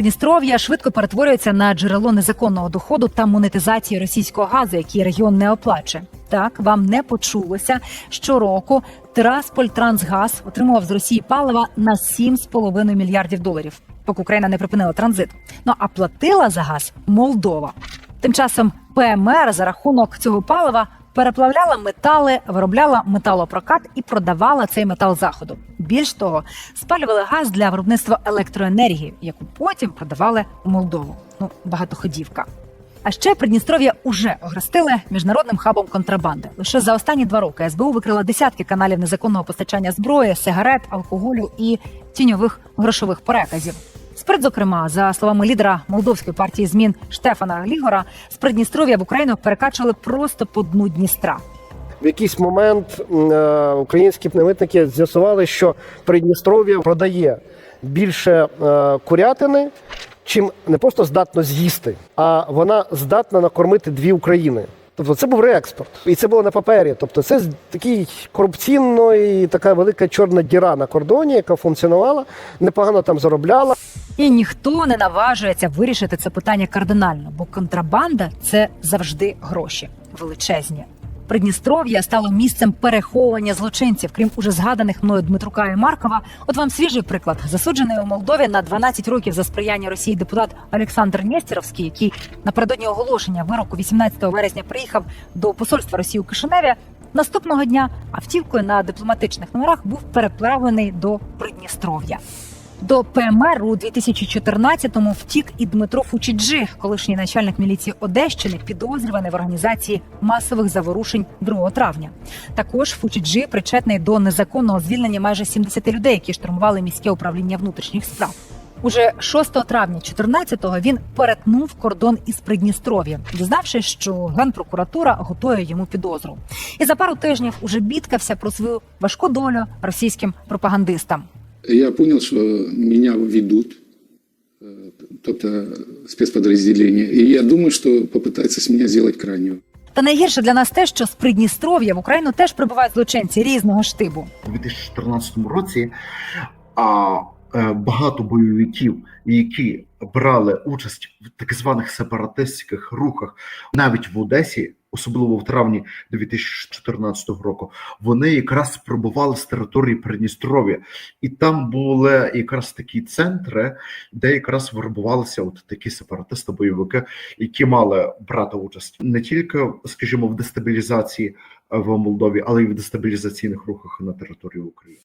Придністров'я швидко перетворюється на джерело незаконного доходу та монетизації російського газу, який регіон не оплачує. Так вам не почулося. Щороку Тирасполь Трансгаз отримував з Росії палива на 7,5 мільярдів доларів, поки Україна не припинила транзит. Ну а платила за газ Молдова. Тим часом ПМР за рахунок цього палива переплавляла метали, виробляла металопрокат і продавала цей метал заходу. Більш того, спалювали газ для виробництва електроенергії, яку потім продавали у Молдову. Ну, багатоходівка. А ще Придністров'я уже огрестили міжнародним хабом контрабанди. Лише за останні два роки СБУ викрила десятки каналів незаконного постачання зброї, сигарет, алкоголю і тіньових грошових переказів. Сприт, зокрема, за словами лідера молдовської партії змін Штефана Глігора, з Придністров'я в Україну перекачували просто по дну Дністра. В якийсь момент е, українські пневмитники з'ясували, що Придністров'я продає більше е, курятини, чим не просто здатно з'їсти, а вона здатна накормити дві України. Тобто це був реекспорт, і це було на папері. Тобто, це такий корупційно і така велика чорна діра на кордоні, яка функціонувала, непогано там заробляла. І ніхто не наважується вирішити це питання кардинально, бо контрабанда це завжди гроші величезні. Придністров'я стало місцем переховування злочинців, крім уже згаданих мною Дмитрука і Маркова. От вам свіжий приклад. Засуджений у Молдові на 12 років за сприяння Росії депутат Олександр Нєстєровський, який напередодні оголошення вироку 18 вересня приїхав до посольства Росії у Кишиневі. Наступного дня автівкою на дипломатичних номерах був переплавлений до Придністров'я. До ПМР у 2014-му втік і Дмитро Фучіджи, колишній начальник міліції Одещини, підозрюваний в організації масових заворушень 2 травня. Також Фучіджи причетний до незаконного звільнення майже 70 людей, які штурмували міське управління внутрішніх справ. Уже 6 травня 14-го він перетнув кордон із Придністров'ям, дізнавшись, що генпрокуратура готує йому підозру. І за пару тижнів уже бідкався про свою важку долю російським пропагандистам. Я понял, что меня ведут, тобто спецподразделения, и я думаю, что попытаются с меня сделать крайнего. Та найгірше для нас те, що з Придністров'я в Україну теж прибувають злочинці різного штибу. у 2014 році а, е, багато бойовиків, які брали участь в так званих сепаратистських рухах, навіть в Одесі, особливо в травні 2014 року, вони якраз пробували з території Придністров'я, і там були якраз такі центри, де якраз вербувалися от такі сепаратисти, бойовики, які мали брати участь не тільки, скажімо, в дестабілізації е, в Молдові, але й в дестабілізаційних рухах на території України.